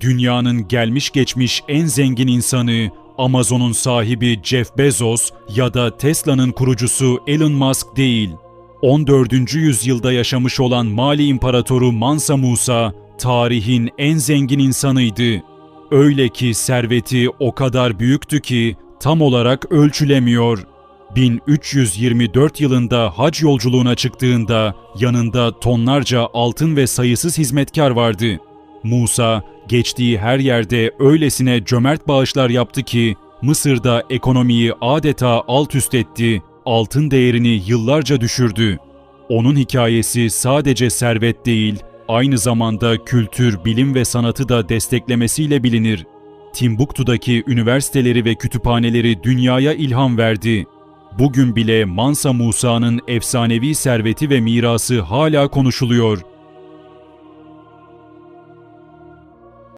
Dünyanın gelmiş geçmiş en zengin insanı, Amazon'un sahibi Jeff Bezos ya da Tesla'nın kurucusu Elon Musk değil. 14. yüzyılda yaşamış olan Mali İmparatoru Mansa Musa, tarihin en zengin insanıydı. Öyle ki serveti o kadar büyüktü ki tam olarak ölçülemiyor. 1324 yılında hac yolculuğuna çıktığında yanında tonlarca altın ve sayısız hizmetkar vardı. Musa geçtiği her yerde öylesine cömert bağışlar yaptı ki Mısır'da ekonomiyi adeta alt üst etti, altın değerini yıllarca düşürdü. Onun hikayesi sadece servet değil, aynı zamanda kültür, bilim ve sanatı da desteklemesiyle bilinir. Timbuktu'daki üniversiteleri ve kütüphaneleri dünyaya ilham verdi. Bugün bile Mansa Musa'nın efsanevi serveti ve mirası hala konuşuluyor.